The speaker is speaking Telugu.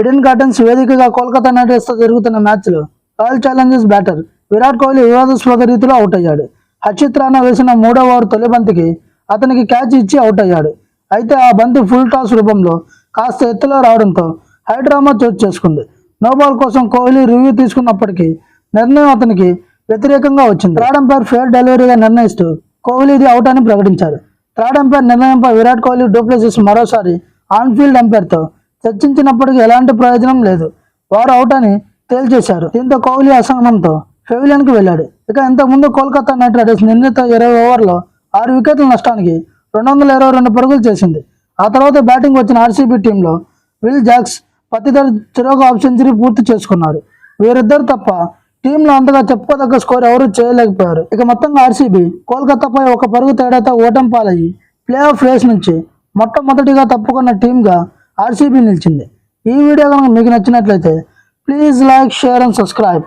ఎడెన్ గార్డెన్స్ వేదికగా కోల్కతా నైట్ రైడర్స్తో జరుగుతున్న మ్యాచ్లో Royal Challengers batter Virat Kohli వివాదాస్పద రీతిలో అవుట్ అయ్యాడు. హర్షిత్ రాణా వేసిన మూడో ఓవర్ తొలి బంతికి అతనికి క్యాచ్ ఇచ్చి అవుట్ అయ్యాడు. అయితే ఆ బంతి ఫుల్ టాస్ రూపంలో కాస్త ఎత్తులో రావడంతో హైడ్రామా చోటు చేసుకుంది. నోబాల్ కోసం కోహ్లీ రివ్యూ తీసుకున్నప్పటికీ నిర్ణయం అతనికి వ్యతిరేకంగా వచ్చింది. థర్డ్ అంపైర్ ఫేర్ డెలివరీగా నిర్ణయిస్తూ కోహ్లీది అవుట్ అని ప్రకటించారు. థర్డ్ అంపైర్ నిర్ణయంపై విరాట్ కోహ్లీ డూప్లెసిస్ మరోసారి ఆన్ఫీల్డ్ ఎంపైర్తో అంపైర్తో చర్చించినప్పటికీ ఎలాంటి ప్రయోజనం లేదు. వారు అవుట్ అని తేల్చేశారు. దీంతో కోహ్లీ అసహనంతో పెవిలియన్కి వెళ్ళాడు. ఇక ఇంతకుముందు కోల్కతా నైట్ రైడర్స్ నిర్ణీత ఇరవై ఓవర్లో ఆరు వికెట్ల నష్టానికి రెండు వందల ఇరవై రెండు పరుగులు చేసింది. ఆ తర్వాత బ్యాటింగ్ వచ్చిన ఆర్సీబీ టీంలో విల్ జాక్స్ పతిదర్ చిరోగా హాఫ్ సెంచరీ పూర్తి చేసుకున్నారు. వీరిద్దరు తప్ప టీంలో అంతగా చెప్పుకోదగ్గ స్కోర్ ఎవరూ చేయలేకపోయారు. ఇక మొత్తంగా ఆర్సీబీ కోల్కతాపై ఒక పరుగు తేడాతో ఓటం పాలయ్యి ప్లే ఆఫ్ రేస్ నుంచి మొట్టమొదటిగా తప్పుకున్న టీంగా ఆర్సీబీ నిలిచింది. ఈ వీడియో కనుక మీకు నచ్చినట్లయితే please like share and subscribe